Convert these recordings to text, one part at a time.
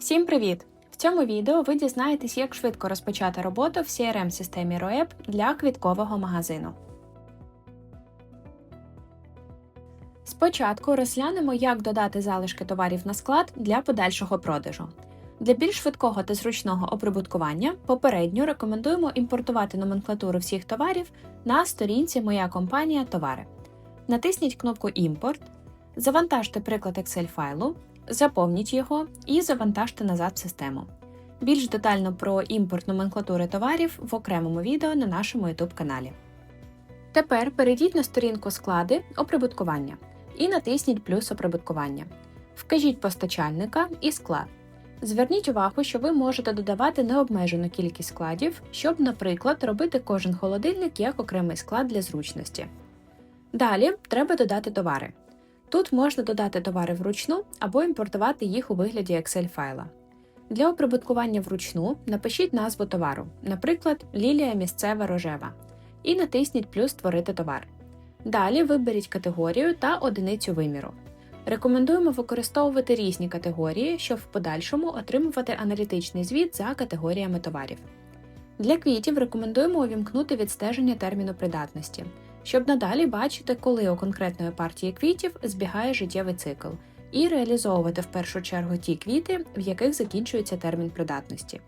Всім привіт! В цьому відео ви дізнаєтесь, як швидко розпочати роботу в CRM-системі ROEP для квіткового магазину. Спочатку розглянемо, як додати залишки товарів на склад для подальшого продажу. Для більш швидкого та зручного оприбуткування попередньо рекомендуємо імпортувати номенклатуру всіх товарів на сторінці Моя компанія Товари. Натисніть кнопку Імпорт, завантажте приклад Excel файлу, заповніть його і завантажте назад в систему. Більш детально про імпорт номенклатури товарів в окремому відео на нашому YouTube каналі. Тепер перейдіть на сторінку склади оприбуткування і натисніть плюс оприбуткування. Вкажіть постачальника і склад. Зверніть увагу, що ви можете додавати необмежену кількість складів, щоб, наприклад, робити кожен холодильник як окремий склад для зручності. Далі треба додати товари. Тут можна додати товари вручну або імпортувати їх у вигляді Excel файла. Для оприбуткування вручну напишіть назву товару, наприклад, лілія місцева рожева, і натисніть плюс Створити товар. Далі виберіть категорію та одиницю виміру. Рекомендуємо використовувати різні категорії, щоб в подальшому отримувати аналітичний звіт за категоріями товарів. Для квітів рекомендуємо увімкнути відстеження терміну придатності, щоб надалі бачити, коли у конкретної партії квітів збігає життєвий цикл, і реалізовувати в першу чергу ті квіти, в яких закінчується термін придатності.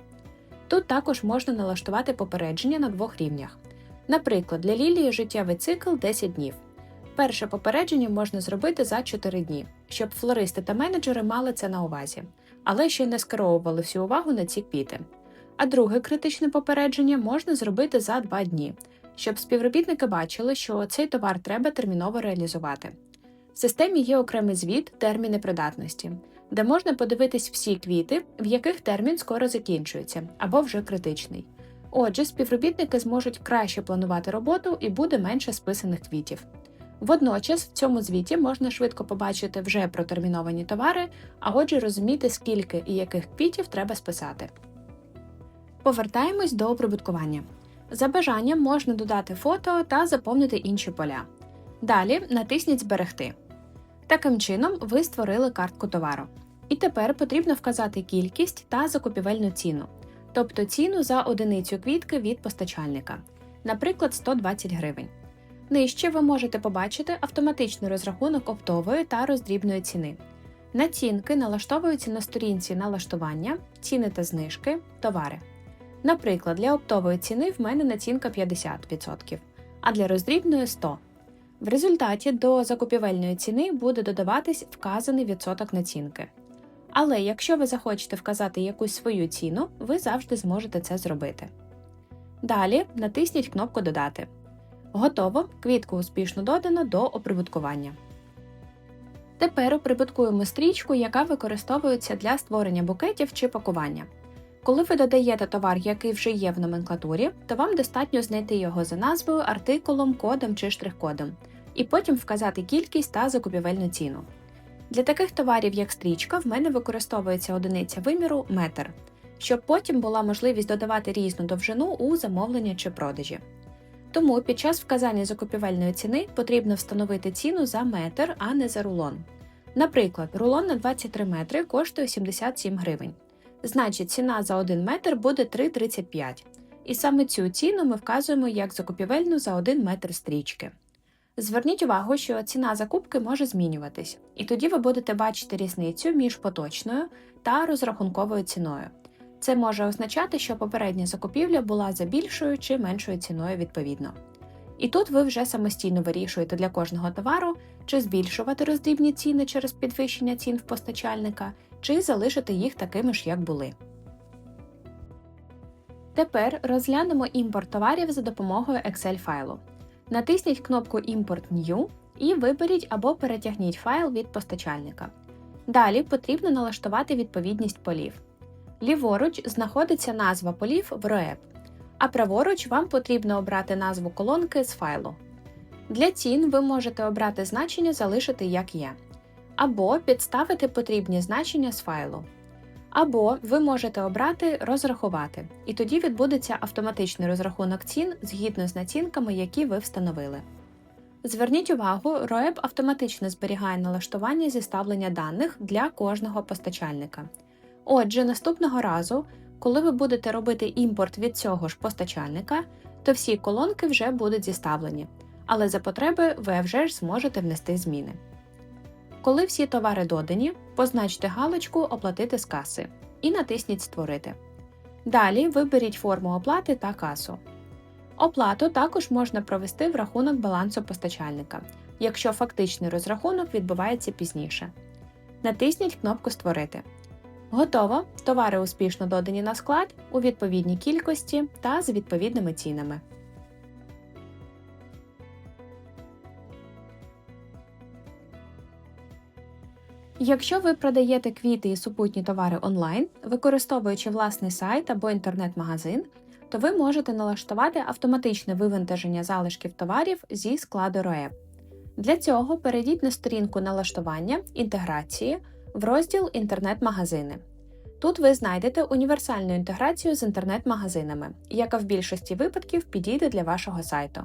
Тут також можна налаштувати попередження на двох рівнях. Наприклад, для лілії життєвий цикл 10 днів. Перше попередження можна зробити за 4 дні, щоб флористи та менеджери мали це на увазі, але ще й не скеровували всю увагу на ці квіти. А друге критичне попередження можна зробити за 2 дні, щоб співробітники бачили, що цей товар треба терміново реалізувати. В системі є окремий звіт терміни придатності, де можна подивитись всі квіти, в яких термін скоро закінчується або вже критичний. Отже, співробітники зможуть краще планувати роботу і буде менше списаних квітів. Водночас в цьому звіті можна швидко побачити вже протерміновані товари, а отже розуміти, скільки і яких квітів треба списати. Повертаємось до оприбуткування. За бажанням можна додати фото та заповнити інші поля. Далі натисніть Зберегти. Таким чином, ви створили картку товару. І тепер потрібно вказати кількість та закупівельну ціну, тобто ціну за одиницю квітки від постачальника, наприклад, 120 гривень. Нижче ви можете побачити автоматичний розрахунок оптової та роздрібної ціни. Націнки налаштовуються на сторінці налаштування, ціни та знижки, товари. Наприклад, для оптової ціни в мене націнка 50%, а для роздрібної 100%. В результаті до закупівельної ціни буде додаватись вказаний відсоток націнки. Але якщо ви захочете вказати якусь свою ціну, ви завжди зможете це зробити. Далі натисніть кнопку Додати. Готово, квітку успішно додано до оприбуткування. Тепер оприбуткуємо стрічку, яка використовується для створення букетів чи пакування. Коли ви додаєте товар, який вже є в номенклатурі, то вам достатньо знайти його за назвою, артикулом, кодом чи штрих-кодом, і потім вказати кількість та закупівельну ціну. Для таких товарів, як стрічка, в мене використовується одиниця виміру метр, щоб потім була можливість додавати різну довжину у замовлення чи продажі. Тому під час вказання закупівельної ціни потрібно встановити ціну за метр, а не за рулон. Наприклад, рулон на 23 метри коштує 77 гривень. Значить, ціна за 1 метр буде 3,35. І саме цю ціну ми вказуємо як закупівельну за 1 метр стрічки. Зверніть увагу, що ціна закупки може змінюватись, і тоді ви будете бачити різницю між поточною та розрахунковою ціною. Це може означати, що попередня закупівля була за більшою чи меншою ціною відповідно. І тут ви вже самостійно вирішуєте для кожного товару, чи збільшувати роздрібні ціни через підвищення цін в постачальника, чи залишити їх такими ж, як були. Тепер розглянемо імпорт товарів за допомогою Excel файлу. Натисніть кнопку Import New і виберіть або перетягніть файл від постачальника. Далі потрібно налаштувати відповідність полів. Ліворуч знаходиться назва полів в ROEP, а праворуч вам потрібно обрати назву колонки з файлу. Для цін ви можете обрати значення залишити як є, або підставити потрібні значення з файлу. Або ви можете обрати розрахувати, і тоді відбудеться автоматичний розрахунок цін згідно з націнками, які ви встановили. Зверніть увагу, ROEP автоматично зберігає налаштування зіставлення даних для кожного постачальника. Отже, наступного разу, коли ви будете робити імпорт від цього ж постачальника, то всі колонки вже будуть зіставлені, але за потреби ви вже ж зможете внести зміни. Коли всі товари додані, позначте галочку Оплатити з каси і натисніть Створити. Далі виберіть форму оплати та касу. Оплату також можна провести в рахунок балансу постачальника, якщо фактичний розрахунок відбувається пізніше. Натисніть кнопку Створити. Готово! Товари успішно додані на склад у відповідній кількості та з відповідними цінами. Якщо ви продаєте квіти і супутні товари онлайн, використовуючи власний сайт або інтернет-магазин, то ви можете налаштувати автоматичне вивантаження залишків товарів зі складу ROE. Для цього перейдіть на сторінку налаштування інтеграції в розділ Інтернет-магазини. Тут ви знайдете універсальну інтеграцію з інтернет-магазинами, яка в більшості випадків підійде для вашого сайту.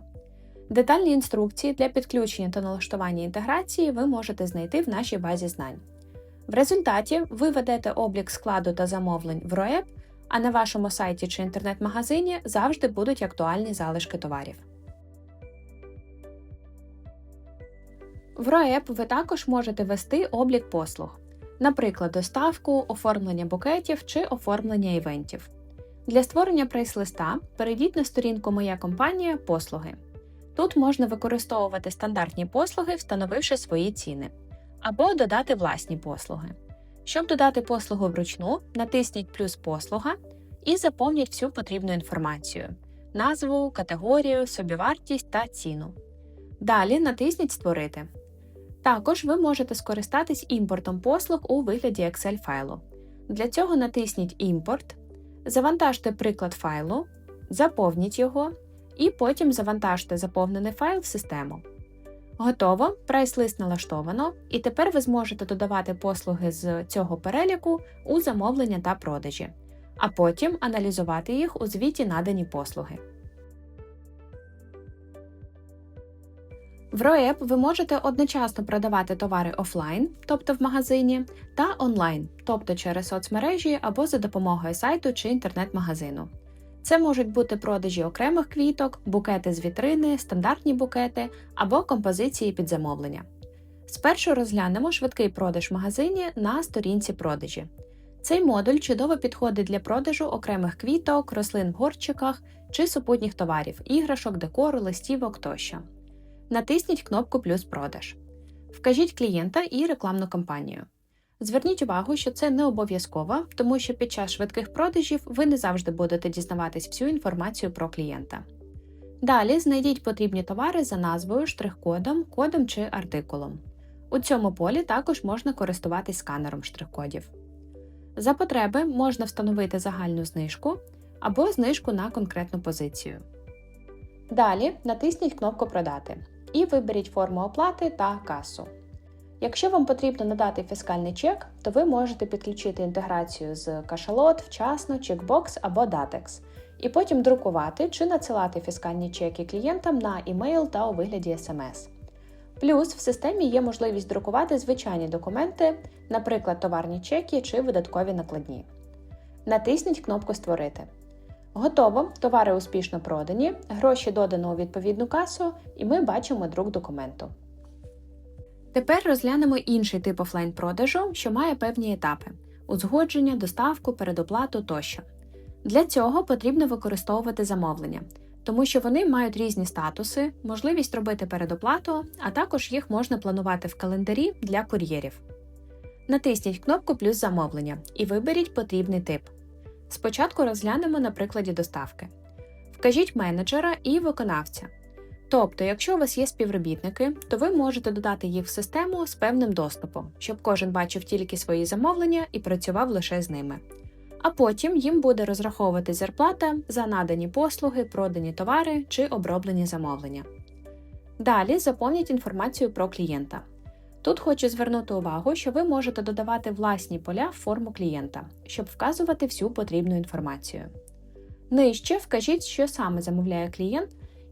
Детальні інструкції для підключення та налаштування інтеграції ви можете знайти в нашій базі знань. В результаті ви ведете облік складу та замовлень в РОЕП, а на вашому сайті чи інтернет-магазині завжди будуть актуальні залишки товарів. В РОЕП ви також можете вести облік послуг, наприклад, доставку, оформлення букетів чи оформлення івентів. Для створення прайс-листа перейдіть на сторінку Моя компанія Послуги. Тут можна використовувати стандартні послуги, встановивши свої ціни, або додати власні послуги. Щоб додати послугу вручну, натисніть плюс послуга і заповніть всю потрібну інформацію: назву, категорію, собівартість та ціну. Далі натисніть Створити. Також ви можете скористатись імпортом послуг у вигляді Excel файлу. Для цього натисніть Імпорт, завантажте приклад файлу, заповніть його і потім завантажте заповнений файл в систему. Готово, прайс-лист налаштовано, і тепер ви зможете додавати послуги з цього переліку у замовлення та продажі, а потім аналізувати їх у звіті надані послуги. В ROEP ви можете одночасно продавати товари офлайн, тобто в магазині, та онлайн, тобто через соцмережі або за допомогою сайту чи інтернет-магазину. Це можуть бути продажі окремих квіток, букети з вітрини, стандартні букети або композиції під замовлення. Спершу розглянемо швидкий продаж в магазині на сторінці продажі. Цей модуль чудово підходить для продажу окремих квіток, рослин в горчиках чи супутніх товарів, іграшок, декору, листівок тощо. Натисніть кнопку Плюс продаж. Вкажіть клієнта і рекламну кампанію. Зверніть увагу, що це не обов'язково, тому що під час швидких продажів ви не завжди будете дізнаватись всю інформацію про клієнта. Далі знайдіть потрібні товари за назвою, штрих-кодом, кодом чи артикулом. У цьому полі також можна користуватись сканером штрих-кодів. За потреби можна встановити загальну знижку або знижку на конкретну позицію. Далі натисніть кнопку Продати і виберіть форму оплати та касу. Якщо вам потрібно надати фіскальний чек, то ви можете підключити інтеграцію з кашалот, вчасно, чекбокс або Datex, і потім друкувати чи надсилати фіскальні чеки клієнтам на емейл та у вигляді SMS. Плюс в системі є можливість друкувати звичайні документи, наприклад, товарні чеки чи видаткові накладні. Натисніть кнопку Створити. Готово, товари успішно продані, гроші додано у відповідну касу, і ми бачимо друк документу. Тепер розглянемо інший тип офлайн-продажу, що має певні етапи: узгодження, доставку, передоплату тощо. Для цього потрібно використовувати замовлення, тому що вони мають різні статуси, можливість робити передоплату, а також їх можна планувати в календарі для кур'єрів. Натисніть кнопку Плюс замовлення і виберіть потрібний тип. Спочатку розглянемо на прикладі доставки. Вкажіть менеджера і виконавця. Тобто, якщо у вас є співробітники, то ви можете додати їх в систему з певним доступом, щоб кожен бачив тільки свої замовлення і працював лише з ними. А потім їм буде розраховувати зарплата за надані послуги, продані товари чи оброблені замовлення. Далі заповніть інформацію про клієнта. Тут хочу звернути увагу, що ви можете додавати власні поля в форму клієнта, щоб вказувати всю потрібну інформацію. Нижче вкажіть, що саме замовляє клієнт.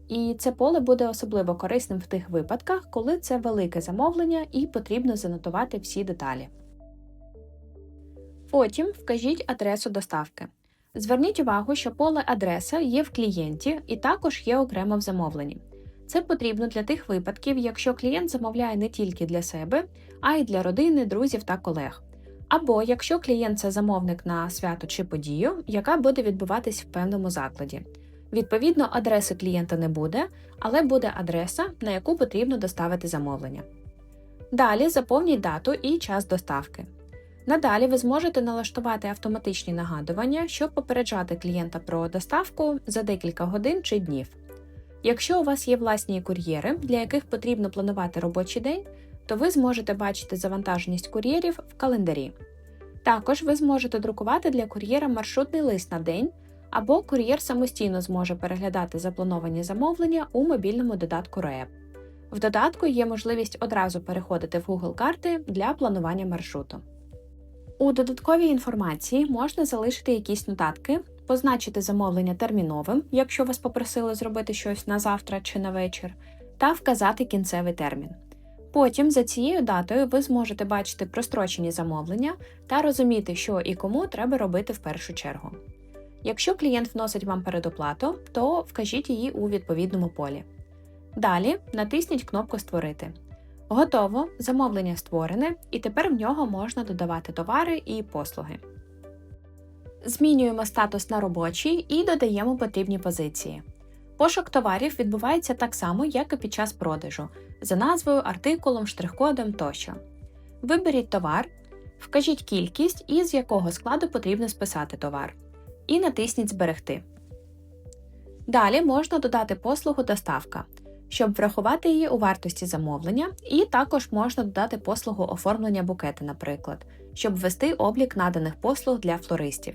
І це поле буде особливо корисним в тих випадках, коли це велике замовлення і потрібно занотувати всі деталі. Потім вкажіть адресу доставки. Зверніть увагу, що поле адреса є в клієнті і також є окремо в замовленні. Це потрібно для тих випадків, якщо клієнт замовляє не тільки для себе, а й для родини, друзів та колег. Або якщо клієнт це замовник на свято чи подію, яка буде відбуватись в певному закладі. Відповідно, адреси клієнта не буде, але буде адреса, на яку потрібно доставити замовлення. Далі заповніть дату і час доставки. Надалі ви зможете налаштувати автоматичні нагадування, щоб попереджати клієнта про доставку за декілька годин чи днів. Якщо у вас є власні кур'єри, для яких потрібно планувати робочий день, то ви зможете бачити завантаженість кур'єрів в календарі. Також ви зможете друкувати для кур'єра маршрутний лист на день, або кур'єр самостійно зможе переглядати заплановані замовлення у мобільному додатку REAP. В додатку є можливість одразу переходити в Google карти для планування маршруту. У додатковій інформації можна залишити якісь нотатки, позначити замовлення терміновим, якщо вас попросили зробити щось на завтра чи на вечір, та вказати кінцевий термін. Потім за цією датою ви зможете бачити прострочені замовлення та розуміти, що і кому треба робити в першу чергу. Якщо клієнт вносить вам передоплату, то вкажіть її у відповідному полі. Далі натисніть кнопку Створити. Готово, замовлення створене, і тепер в нього можна додавати товари і послуги. Змінюємо статус на робочий і додаємо потрібні позиції. Пошук товарів відбувається так само, як і під час продажу, за назвою, артикулом, штрих-кодом тощо. Виберіть товар, вкажіть кількість і з якого складу потрібно списати товар. І натисніть Зберегти. Далі можна додати послугу доставка, щоб врахувати її у вартості замовлення, і також можна додати послугу оформлення букети, наприклад, щоб ввести облік наданих послуг для флористів.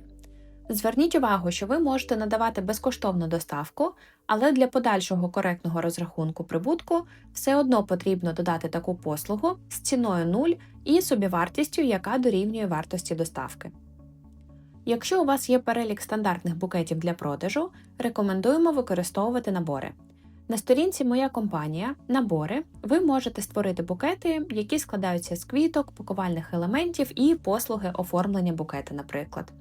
Зверніть увагу, що ви можете надавати безкоштовну доставку, але для подальшого коректного розрахунку прибутку все одно потрібно додати таку послугу з ціною 0 і собівартістю, яка дорівнює вартості доставки. Якщо у вас є перелік стандартних букетів для продажу, рекомендуємо використовувати набори. На сторінці Моя компанія набори ви можете створити букети, які складаються з квіток, пакувальних елементів і послуги оформлення букета, наприклад.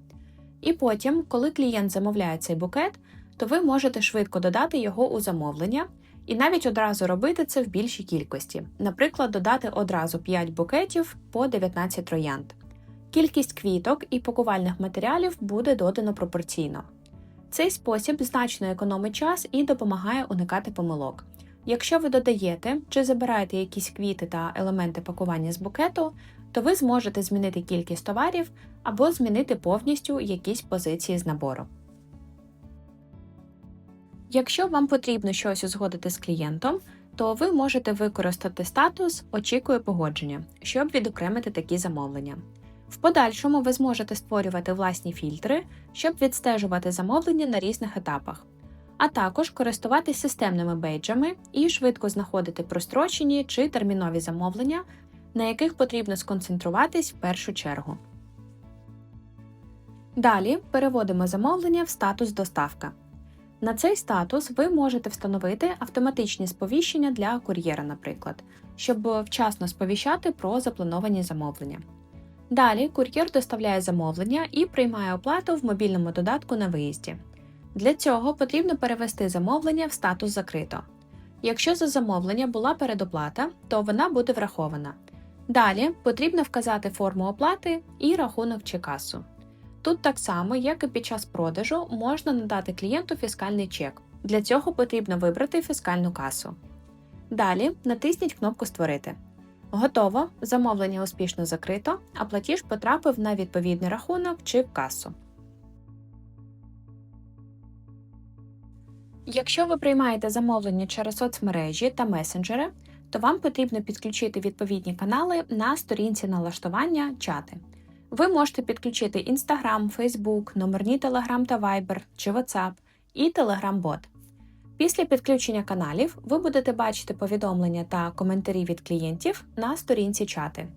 І потім, коли клієнт замовляє цей букет, то ви можете швидко додати його у замовлення і навіть одразу робити це в більшій кількості, наприклад, додати одразу 5 букетів по 19 троянд. Кількість квіток і пакувальних матеріалів буде додано пропорційно. Цей спосіб значно економить час і допомагає уникати помилок. Якщо ви додаєте чи забираєте якісь квіти та елементи пакування з букету, то ви зможете змінити кількість товарів або змінити повністю якісь позиції з набору. Якщо вам потрібно щось узгодити з клієнтом, то ви можете використати статус Очікую погодження, щоб відокремити такі замовлення. В подальшому ви зможете створювати власні фільтри, щоб відстежувати замовлення на різних етапах, а також користуватись системними бейджами і швидко знаходити прострочені чи термінові замовлення, на яких потрібно сконцентруватись в першу чергу. Далі переводимо замовлення в статус доставка. На цей статус ви можете встановити автоматичні сповіщення для кур'єра, наприклад, щоб вчасно сповіщати про заплановані замовлення. Далі кур'єр доставляє замовлення і приймає оплату в мобільному додатку на виїзді. Для цього потрібно перевести замовлення в статус закрито. Якщо за замовлення була передоплата, то вона буде врахована. Далі потрібно вказати форму оплати і рахунок чи касу. Тут так само, як і під час продажу, можна надати клієнту фіскальний чек. Для цього потрібно вибрати фіскальну касу. Далі натисніть кнопку Створити. Готово, замовлення успішно закрито, а платіж потрапив на відповідний рахунок чи касу. Якщо ви приймаєте замовлення через соцмережі та месенджери, то вам потрібно підключити відповідні канали на сторінці налаштування чати. Ви можете підключити Instagram, Facebook, номерні Telegram та Viber чи WhatsApp і Telegram-бот. Після підключення каналів ви будете бачити повідомлення та коментарі від клієнтів на сторінці чати.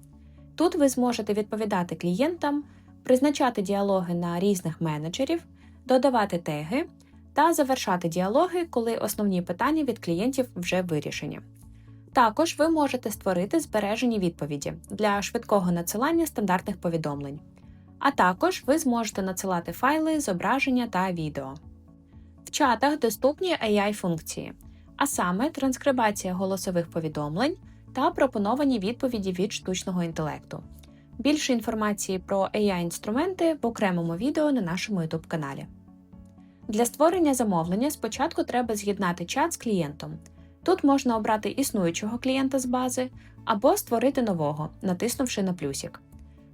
Тут ви зможете відповідати клієнтам, призначати діалоги на різних менеджерів, додавати теги та завершати діалоги, коли основні питання від клієнтів вже вирішені. Також ви можете створити збережені відповіді для швидкого надсилання стандартних повідомлень. А також ви зможете надсилати файли, зображення та відео. В чатах доступні AI-функції, а саме транскрибація голосових повідомлень та пропоновані відповіді від штучного інтелекту. Більше інформації про AI-інструменти в окремому відео на нашому YouTube каналі. Для створення замовлення спочатку треба з'єднати чат з клієнтом. Тут можна обрати існуючого клієнта з бази або створити нового, натиснувши на плюсик.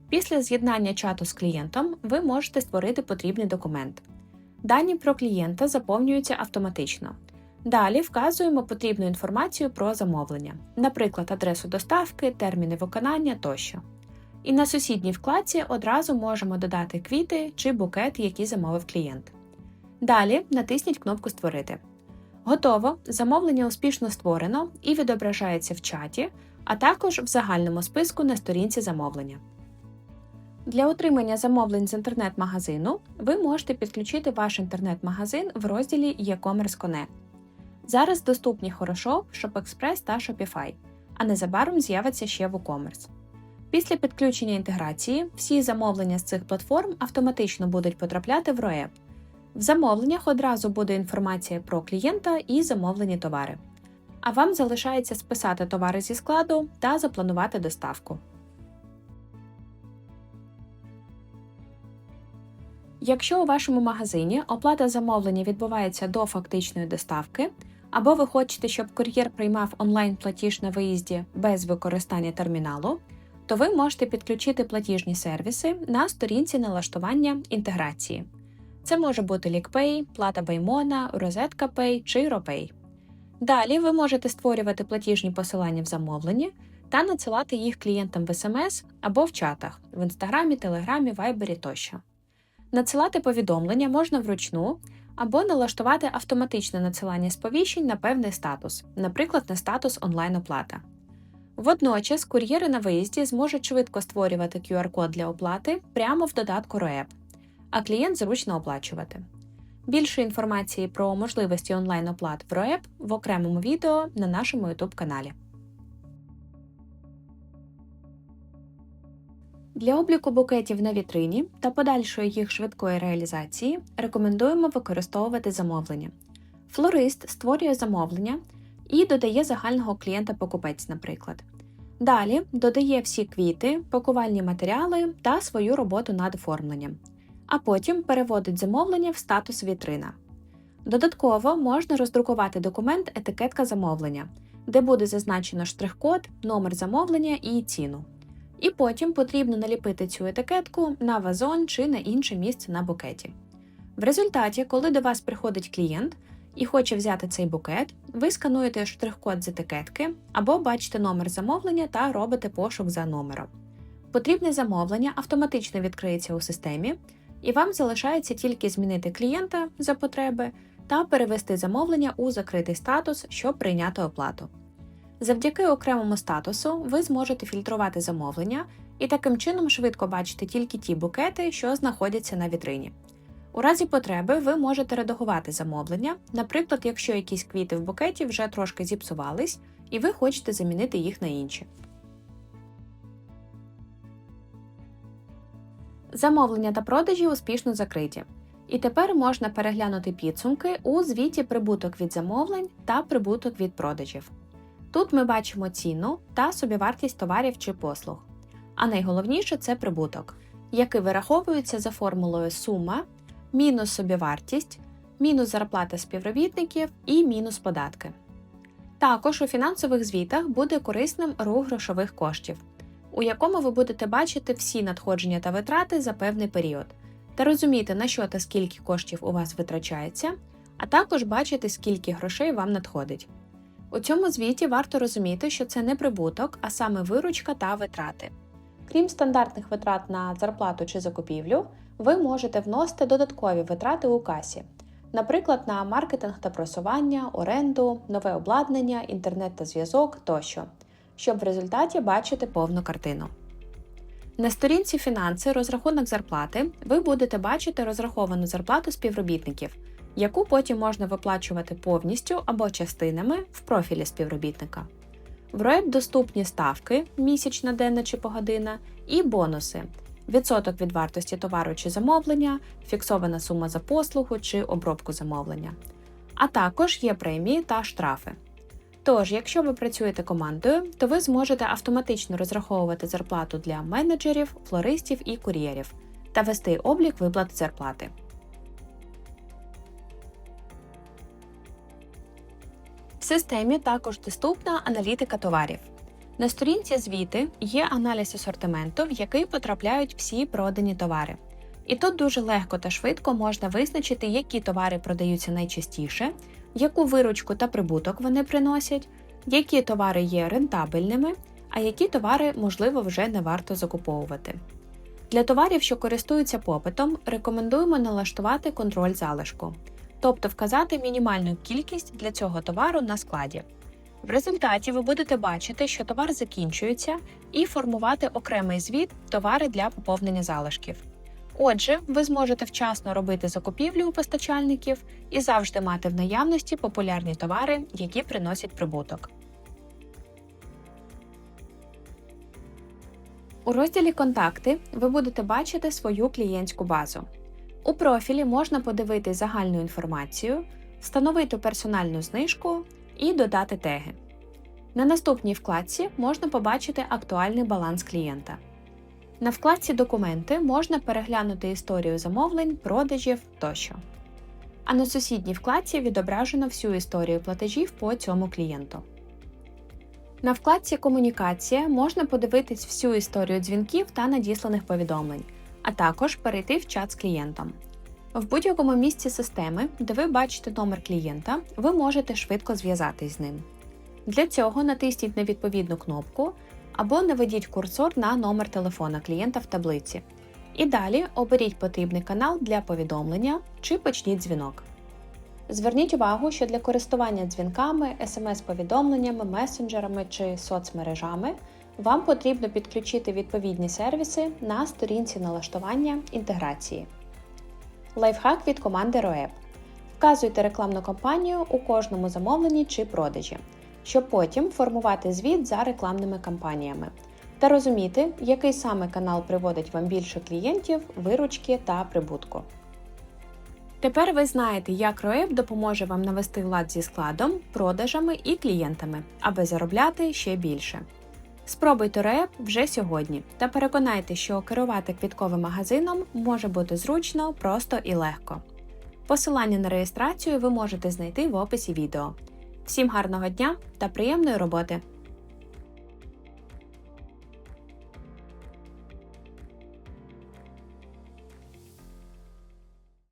Після з'єднання чату з клієнтом ви можете створити потрібний документ. Дані про клієнта заповнюються автоматично. Далі вказуємо потрібну інформацію про замовлення, наприклад, адресу доставки, терміни виконання тощо. І на сусідній вкладці одразу можемо додати квіти чи букет, які замовив клієнт. Далі натисніть кнопку Створити. Готово! Замовлення успішно створено і відображається в чаті, а також в загальному списку на сторінці замовлення. Для отримання замовлень з інтернет-магазину ви можете підключити ваш інтернет-магазин в розділі e-commerce Connect. Зараз доступні Хорошо, ShopExpress та Shopify, а незабаром з'явиться ще WooCommerce. Після підключення інтеграції всі замовлення з цих платформ автоматично будуть потрапляти в ROE. В замовленнях одразу буде інформація про клієнта і замовлені товари. А вам залишається списати товари зі складу та запланувати доставку. Якщо у вашому магазині оплата замовлення відбувається до фактичної доставки, або ви хочете, щоб кур'єр приймав онлайн-платіж на виїзді без використання терміналу, то ви можете підключити платіжні сервіси на сторінці налаштування інтеграції. Це може бути LickPay, плата Баймона, Розетка Pay чи RoPay. Далі ви можете створювати платіжні посилання в замовленні та надсилати їх клієнтам в SMS або в чатах в Інстаграмі, Телеграмі, Вайбері тощо. Надсилати повідомлення можна вручну або налаштувати автоматичне надсилання сповіщень на певний статус, наприклад, на статус онлайн-оплата. Водночас кур'єри на виїзді зможуть швидко створювати QR-код для оплати прямо в додатку RoEP, а клієнт зручно оплачувати. Більше інформації про можливості онлайн-оплат в RoEP в окремому відео на нашому YouTube каналі. Для обліку букетів на вітрині та подальшої їх швидкої реалізації рекомендуємо використовувати замовлення. Флорист створює замовлення і додає загального клієнта-покупець, наприклад. Далі додає всі квіти, пакувальні матеріали та свою роботу над оформленням, а потім переводить замовлення в статус вітрина. Додатково можна роздрукувати документ етикетка замовлення, де буде зазначено штрих-код, номер замовлення і ціну. І потім потрібно наліпити цю етикетку на вазон чи на інше місце на букеті. В результаті, коли до вас приходить клієнт і хоче взяти цей букет, ви скануєте штрих-код з етикетки або бачите номер замовлення та робите пошук за номером. Потрібне замовлення автоматично відкриється у системі, і вам залишається тільки змінити клієнта за потреби та перевести замовлення у закритий статус, щоб прийняти оплату. Завдяки окремому статусу ви зможете фільтрувати замовлення і таким чином швидко бачити тільки ті букети, що знаходяться на вітрині. У разі потреби ви можете редагувати замовлення, наприклад, якщо якісь квіти в букеті вже трошки зіпсувались, і ви хочете замінити їх на інші. Замовлення та продажі успішно закриті. І тепер можна переглянути підсумки у звіті прибуток від замовлень та прибуток від продажів. Тут ми бачимо ціну та собівартість товарів чи послуг. А найголовніше це прибуток, який вираховується за формулою сума, мінус собівартість, мінус зарплата співробітників і мінус податки. Також у фінансових звітах буде корисним рух грошових коштів, у якому ви будете бачити всі надходження та витрати за певний період, та розуміти, на що та скільки коштів у вас витрачається, а також бачити, скільки грошей вам надходить. У цьому звіті варто розуміти, що це не прибуток, а саме виручка та витрати. Крім стандартних витрат на зарплату чи закупівлю, ви можете вносити додаткові витрати у касі, наприклад, на маркетинг та просування, оренду, нове обладнання, інтернет та зв'язок тощо, щоб в результаті бачити повну картину. На сторінці фінанси розрахунок зарплати ви будете бачити розраховану зарплату співробітників яку потім можна виплачувати повністю або частинами в профілі співробітника. В РОЕП доступні ставки місячна, денна чи погодина, і бонуси відсоток від вартості товару чи замовлення, фіксована сума за послугу чи обробку замовлення. А також є премії та штрафи. Тож, якщо ви працюєте командою, то ви зможете автоматично розраховувати зарплату для менеджерів, флористів і кур'єрів та вести облік виплат зарплати. Системі також доступна аналітика товарів. На сторінці звіти є аналіз асортименту, в який потрапляють всі продані товари. І тут дуже легко та швидко можна визначити, які товари продаються найчастіше, яку виручку та прибуток вони приносять, які товари є рентабельними, а які товари, можливо, вже не варто закуповувати. Для товарів, що користуються попитом, рекомендуємо налаштувати контроль залишку, тобто вказати мінімальну кількість для цього товару на складі. В результаті ви будете бачити, що товар закінчується, і формувати окремий звіт товари для поповнення залишків. Отже, ви зможете вчасно робити закупівлю у постачальників і завжди мати в наявності популярні товари, які приносять прибуток. У розділі Контакти ви будете бачити свою клієнтську базу. У профілі можна подивитись загальну інформацію, встановити персональну знижку і додати теги. На наступній вкладці можна побачити актуальний баланс клієнта. На вкладці Документи можна переглянути історію замовлень, продажів тощо. А на сусідній вкладці відображено всю історію платежів по цьому клієнту. На вкладці Комунікація можна подивитись всю історію дзвінків та надісланих повідомлень, а також перейти в чат з клієнтом. В будь-якому місці системи, де ви бачите номер клієнта, ви можете швидко зв'язатись з ним. Для цього натисніть на відповідну кнопку або наведіть курсор на номер телефона клієнта в таблиці. І далі оберіть потрібний канал для повідомлення чи почніть дзвінок. Зверніть увагу, що для користування дзвінками, смс-повідомленнями, месенджерами чи соцмережами вам потрібно підключити відповідні сервіси на сторінці налаштування інтеграції. Лайфхак від команди ROEP. Вказуйте рекламну кампанію у кожному замовленні чи продажі, щоб потім формувати звіт за рекламними кампаніями та розуміти, який саме канал приводить вам більше клієнтів, виручки та прибутку. Тепер ви знаєте, як ROEP допоможе вам навести лад зі складом, продажами і клієнтами, аби заробляти ще більше. Спробуйте реп вже сьогодні та переконайте, що керувати квітковим магазином може бути зручно, просто і легко. Посилання на реєстрацію ви можете знайти в описі відео. Всім гарного дня та приємної роботи!